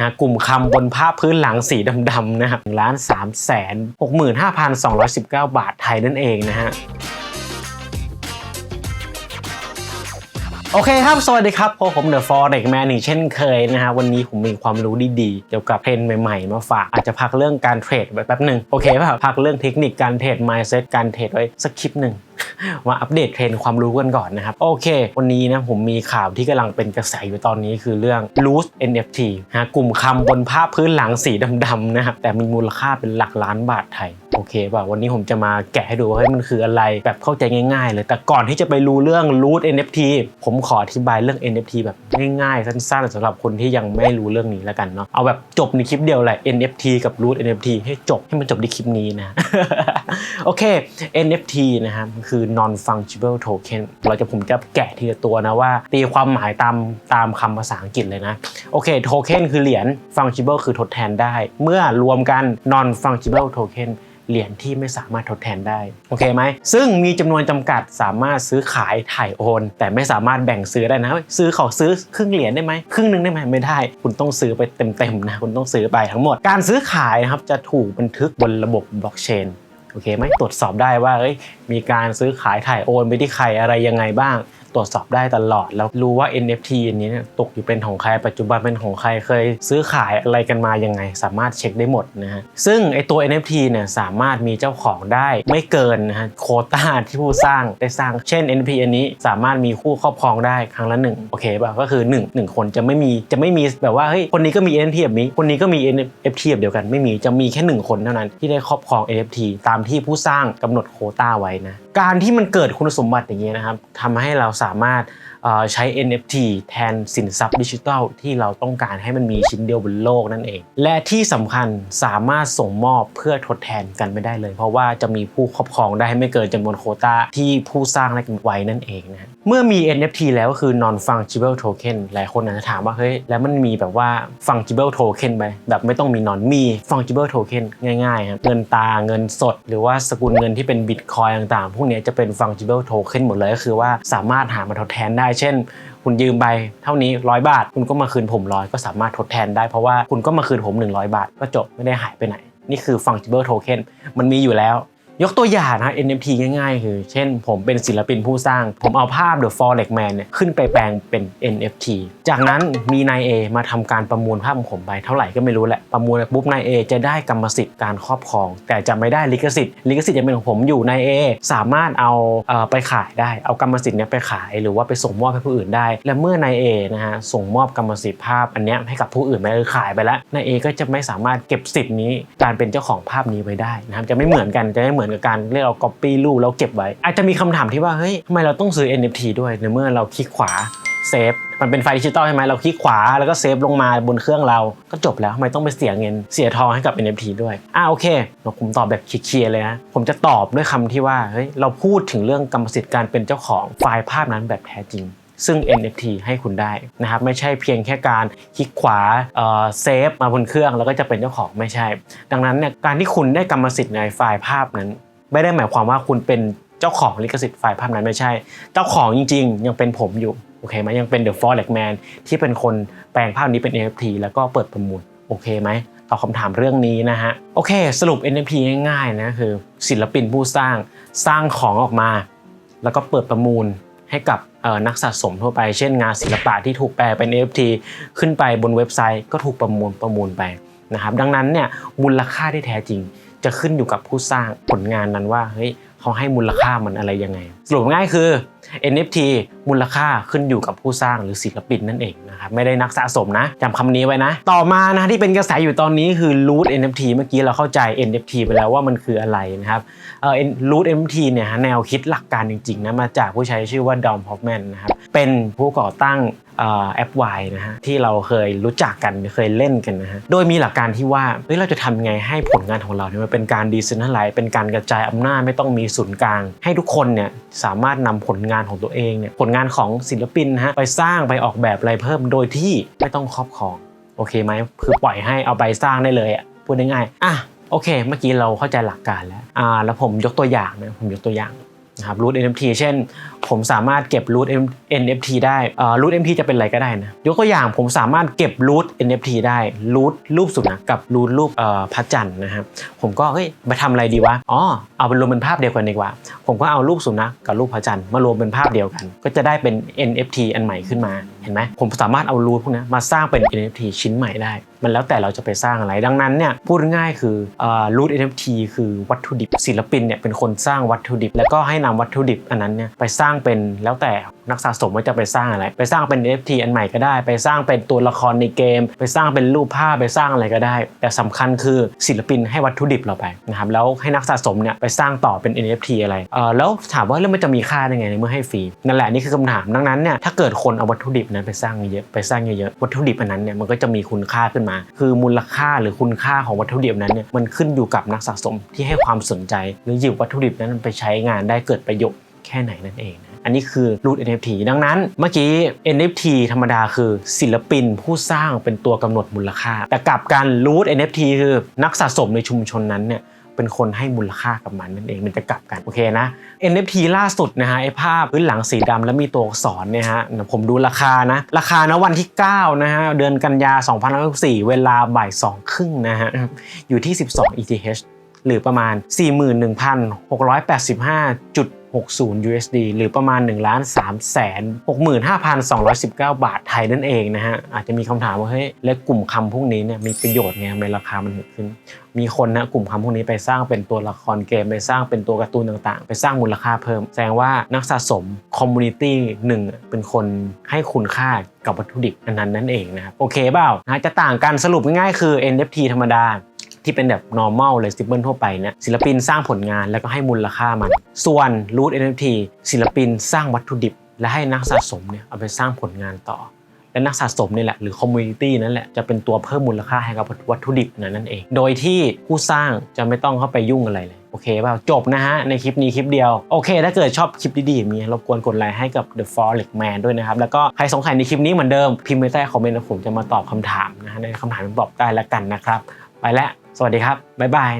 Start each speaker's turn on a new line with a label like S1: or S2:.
S1: นะกลุ่มคำบนภาพพื้นหลังสีดำๆนะครับล้านสามแสนหกหมื่นห้าพันสองร้อยสิบเก้าบาทไทยนั่นเองนะฮะโอเคครับ สวัสดีครับพบผมเดอะฟอร์เด็กแมนอีกเช่นเคยนะฮะ วันนี้ผมมีความรู้ดีๆ เกี่ยวกับเทรนใหม่ๆ มาฝาก อาจจะพักเรื่องการเทรดไว้แป๊บหนึ่งโอเคป่ะพักเรื่องเทคนิคการเทรด mindset การเทรดไว้สักคลิปหนึ่ง มาอัปเดตเทรนด์ความรู้กันก่อนนะครับ โอเค วันนี้นะผมมีข่าวที่กำลังเป็นกระแสอยู่ตอนนี้คือเรื่อง loose NFT ฮะกลุ่มคำบนภาพพื้นหลังสีดำๆนะครับแต่มีมูลค่าเป็นหลักล้านบาทไทยโอเคป่ะวันนี้ผมจะมาแกะให้ดูว่าเฮ้ยมันคืออะไรแบบเข้าใจง่ายๆ เลย แต่ก่อนที่จะไปรู้เรื่อง loose NFT ผมขออธิบายเรื่อง NFT แบบง่ายๆ สั้นๆสำหรับคนที่ยังไม่รู้เรื่องนี้แล้วกันเนาะเอาแบบจบในคลิปเดียวแหละ NFT กับ loose NFT ให้จบให้มันจบในคลิปนี้นะ โอเค NFT นะครับคือ non fungible token เราจะผมจะแกะทีละตัวนะว่า ตีความหมายตามตามคำภาษาอังกฤษเลยนะ โอเค token คือเหรียญ fungible คือทดแทนได้ เมื่อรวมกัน non fungible token เหรียญที่ไม่สามารถทดแทนได้ โอเคไหม ซึ่งมีจำนวนจำกัดสามารถซื้อขายถ่ายโอน แต่ไม่สามารถแบ่งซื้อได้นะ ซื้อขอซื้อครึ่งเหรียญได้ไหมครึ่งหนึ่งได้ไหมไม่ได้ คุณต้องซื้อไปเต็มๆนะ คุณต้องซื้อไปทั้งหมด การซื้อขายนะครับจะถูกบันทึกบนระบบบล็อกเชน โอเคไหมตรวจสอบได้ว่าเอ้ยมีการซื้อขายถ่ายโอนไปที่ใครอะไรยังไงบ้าง ตรวจสอบได้ตลอด แล้วรู้ว่า NFT อันนี้เนี่ยตกอยู่เป็นของใครปัจจุบันเป็นของใครเคย ซื้อขายอะไรกันมายังไง สามารถเช็คได้หมดนะฮะซึ่งไอตัว NFT เนี่ยสามารถมีเจ้าของได้ไม่เกินนะฮะโคต้าที่ผู้สร้างได้สร้าง เช่น NFT อันนี้สามารถมีคู่ครอบครองได้ครั้งละหนึ่งโอเคป่ะก็คือ 1 1 คนจะไม่มีจะไม่มีแบบว่าเฮ้ยคนนี้ก็มี NFT แบบนี้คนนี้ก็มี NFT แบบเดียวกันไม่มีจะมีแค่หนึ่งคนเท่านั้นที่ได้ครอบครอง NFT ตามที่ผู้สร้างกำหนดโคต้าไว้นะการที่มันเกิดคุณสมบัติอย่างนี้ยนะครับทำให้เราสาามารถใช้ NFT แทนสินทรัพย์ดิจิทัลที่เราต้องการให้มันมีชิ้นเดียวบนโลกนั่นเอง และที่สำคัญสามารถส่งมอบเพื่อทดแทนกันไม่ได้เลย เพราะว่าจะมีผู้ครอบครองได้ไม่เกินจำนวนโคตาที่ผู้สร้างได้กำหนดไว้นั่นเองนะเมื่อมี NFT แล้วก็คือ non fungible token หลายคนอาจจะถามว่าเฮ้ยแล้วมันมีแบบว่า fungible token ไหมแบบไม่ต้องมี non มี fungible token ง่ายๆครับเงินตาเงินสด หรือว่าสกุลเงินที่เป็นบิตคอยต่างๆ พวกนี้จะเป็น fungible token หมดเลยก็คือว่าสามารถหามาทดแทนได้ เช่น คุณยืมไปเท่านี้ร้อยบาท คุณก็มาคืนผมร้อยก็สามารถทดแทนได้เพราะว่าคุณก็มาคืนผม 100 บาท ก็จบไม่ได้หายไปไหน นี่คือ fungible token มันมีอยู่แล้ว ยกตัวอย่างนะ NFT ง่ายๆ คือ เช่นผมเป็นศิลปินผู้สร้าง ผมเอาภาพ The Forex Man เนี่ยขึ้นไปแปลงเป็น NFT จากนั้นมีนาย A มาทำการประมูลภาพของผมไปเท่าไหร่ก็ไม่รู้แหละ ประมูลปุ๊บนาย A จะได้กรรมสิทธิ์การครอบครอง แต่จะไม่ได้ลิขสิทธิ์ ลิขสิทธิ์จะเป็นของผมอยู่นาย A สามารถเอาเออไปขายได้ เอากรรมสิทธิ์เนี้ยไปขายหรือว่าไปส่งมอบให้ผู้อื่นได้ และเมื่อนาย A นะฮะส่งมอบกรรมสิทธิ์ภาพอันเนี้ยให้กับผู้อื่นไปคือขายไปแล้วนาย A ก็จะไม่สามารถเก็บสิทธิ์นี้การเป็นเจ้าของภาพนี้ไว้ได้นะครับจะไม่เหมือนกันจะไม่เหมือนกับการเรียกเอา copy รูปแล้วเก็บไว้ อาจจะมีคำถามที่ว่าเฮ้ยทำไมเราต้องซื้อ NFT ด้วยในเมื่อเราคลิกขวาเซฟมันเป็นไฟล์ดิจิตอลใช่ไหมเราคลิกขวาแล้วก็เซฟลงมาบนเครื่องเราก็จบแล้วทำไมต้องไปเสียเงินเสียทองให้กับ NFT ด้วยอ่าโอเคผมตอบแบบเคลียร์เลยนะผมจะตอบด้วยคำที่ว่าเฮ้ยเราพูดถึงเรื่องกรรมสิทธิ์การเป็นเจ้าของไฟล์ภาพนั้นแบบแท้จริง ซึ่ง NFT ให้คุณได้นะครับไม่ใช่เพียงแค่การคลิกขวาเซฟมาบนเครื่องแล้วก็จะเป็นเจ้าของไม่ใช่ ดังนั้นเนี่ยการที่คุณได้กรรมสิทธิ์ในไฟล์ภาพนั้น ไม่ได้หมายความว่าคุณเป็นเจ้าของลิขสิทธิ์ไฟล์ภาพนั้นไม่ใช่ เจ้าของจริง ๆ ยังเป็นผมอยู่โอเคไหมยังเป็น The Forex Man ที่เป็นคนแปลงภาพนี้เป็น NFT แล้วก็เปิดประมูลโอเคไหมตอบคำถามเรื่องนี้นะฮะ โอเค สรุป NFT ง่ายๆนะคือ ศิลปินผู้สร้างสร้างของออกมา แล้วก็เปิดประมูล ให้กับนักสะสมทั่วไป เช่นงานศิลปะที่ถูกแปลเป็น NFT ขึ้นไปบนเว็บไซต์ก็ถูกประมูลประมูลไปนะครับดังนั้นเนี่ยมูลค่าที่แท้จริง จะขึ้นอยู่กับผู้สร้างผลงานนั้นว่าเฮ้ยเขาให้มูลค่ามันอะไรยังไง สรุปง่ายคือ NFT มูลค่าขึ้นอยู่กับผู้สร้างหรือศิลปินนั่นเองนะครับไม่ได้นักสะสมนะจำคำนี้ไว้นะ ต่อมานะที่เป็นกระแสอยู่ตอนนี้คือ root NFT เมื่อกี้เราเข้าใจ NFT ไปแล้วว่ามันคืออะไรนะครับเอ่อ root NFT เนี่ยฮะแนวคิดหลักการจริงๆนะมาจากผู้ใช้ชื่อว่าดอมฮอฟแมนนะครับเป็นผู้ก่อตั้งเอ่อแอป Y นะฮะที่เราเคยรู้จักกันเคยเล่นกันนะฮะโดยมีหลักการที่ว่าเฮ้ยเราจะทำยังไงให้ผลงานของเราเนี่ยมันเป็นการดีเซนทัลไลซ์เป็นการกระจายอำนาจไม่ต้องมีศูนย์กลาง ให้ทุกคนเนี่ยสามารถนำผลงานของตัวเองเนี่ยผลงานของศิลปินนะฮะไปสร้างไปออกแบบอะไรเพิ่มโดยที่ไม่ต้องครอบครองโอเคไหมคือปล่อยให้เอาไปสร้างได้เลยอะพูดง่ายๆอะโอเค เมื่อกี้เราเข้าใจหลักการแล้วอ่าแล้วผมยกตัวอย่างนะผมยกตัวอย่าง นะครับรูท NFT เช่น ผมสามารถเก็บ root NFT ได้เอ่อ root NFT จะเป็นอะไรก็ได้นะยกตัวอย่างผมสามารถเก็บ root NFT ได้ root รูปสุนัขกับ root รูปพระจันทร์นะครับผมก็เฮ้ยไปทำอะไรดีวะอ๋อเอาไปรวมเป็นภาพเดียวกันดีกว่า ผมก็เอารูปสุนัขกับรูปพระจันทร์มารวมเป็นภาพเดียวกัน ก็จะได้เป็น NFT อันใหม่ขึ้นมาเห็นไหมผมสามารถเอารูทพวกนี้มาสร้างเป็น NFT ชิ้นใหม่ได้ มันแล้วแต่เราจะไปสร้างอะไร ดังนั้นเนี่ยพูดง่ายคือรูท NFT คือวัตถุดิบศิลปินเนี่ยเป็นคนสร้างวัตถุดิบ แล้วก็ให้นำวัตถุดิบอันนั้นเนี่ยไปสร้างเป็นแล้วแต่นักสะสมว่าจะไปสร้างอะไร ไปสร้างเป็น NFT อันใหม่ก็ได้ ไปสร้างเป็นตัวละครในเกม ไปสร้างเป็นรูปภาพไปสร้างอะไรก็ได้ แต่สำคัญคือศิลปินให้วัตถุดิบเราไปนะครับแล้วให้นักสะสมเนี่ยไปสร้างต่อเป็น NFT อะไรเออแล้วถามว่าแล้วมันจะมีค่าได้ไงในเมื่อให้ฟรีนั่นแหละนี่คือคำถามดังนั้นเนี่ยถ้าเกิดคนเอาวัตถุดิบนั้นไปสร้างเยอะไปสร้างเยอะๆวัตถุดิบอันนั้นเนี่ยมันก็จะมีคุณค่าขึ้นมาคือมูลค่าหรือคุณค่าของวัตถุดิบนั้นเนี่ยมันขึ้นอยู่กับนักสะสมที่ให้ความสนใจ หรือหยิบวัตถุดิบนั้นไปใช้งานได้เกิดประโยชน์แค่ไหนนั่นเองนะอันนี้คือรูท NFT ดังนั้นเมื่อกี้ NFT ธรรมดาคือศิลปินผู้สร้างเป็นตัวกำหนดมูลค่า แต่กลับการรูท NFT คือนักสะสมในชุมชนนั้นเนี่ย เป็นคนให้มูลค่ากับมันนั่นเองมันจะกลับกันโอเคนะ NFT ล่าสุดนะฮะไอภาพพื้นหลังสีดำแล้วมีตัวอักษรเนี่ยฮะผมดูราคานะ ราคานะวันที่ 9 นะฮะเดือนกันยา2024 เวลาบ่ายสองครึ่งนะฮะอยู่ที่ 12 ETH หรือประมาณ 60 USD หรือประมาณ1ล้าน3แสน65,219 บาทไทยนั่นเองนะฮะ อาจจะมีคำถามว่าเฮ้ยแล้วกลุ่มคำพวกนี้เนี่ยมีประโยชน์ไงทำไมราคามันถึงขึ้น มีคนนะกลุ่มคำพวกนี้ไปสร้างเป็นตัวละครเกม ไปสร้างเป็นตัวการ์ตูนต่างๆ ไปสร้างมูลค่าเพิ่ม แสดงว่านักสะสมคอมมูนิตี้หนึ่งเป็นคนให้คุณค่ากับวัตถุดิบอันนั้นนั่นเองนะครับโอเคเปล่านะจะต่างกันสรุปง่ายๆคือ NFT ธรรมดา ที่เป็นแบบ normal เลย simple ทั่วไปเนี่ยศิลปินสร้างผลงานแล้วก็ให้มูลค่ามัน ส่วน root NFT ศิลปินสร้างวัตถุดิบ และให้นักสะสมเนี่ยเอาไปสร้างผลงานต่อ และนักสะสมนี่แหละหรือคอมมูนิตี้นั่นแหละจะเป็นตัวเพิ่มมูลค่าให้กับวัตถุดิบนั้นนั่นเอง โดยที่ผู้สร้างจะไม่ต้องเข้าไปยุ่งอะไรเลยโอเคเปล่าจบนะฮะ ในคลิปนี้คลิปเดียว โอเค ถ้าเกิดชอบคลิปดีๆอย่างนี้รบกวนกดไลค์ให้กับ The Forex Man ด้วยนะครับ แล้วก็ใครสงสัยในคลิปนี้เหมือนเดิม พิมพ์ไว้ใต้คอมเมนต์แล้วผมจะมาตอบคำถามนะฮะในคำถามที่บอกได้แล้วกันนะครับ ไปแล้ว สวัสดีครับ บ๊ายบาย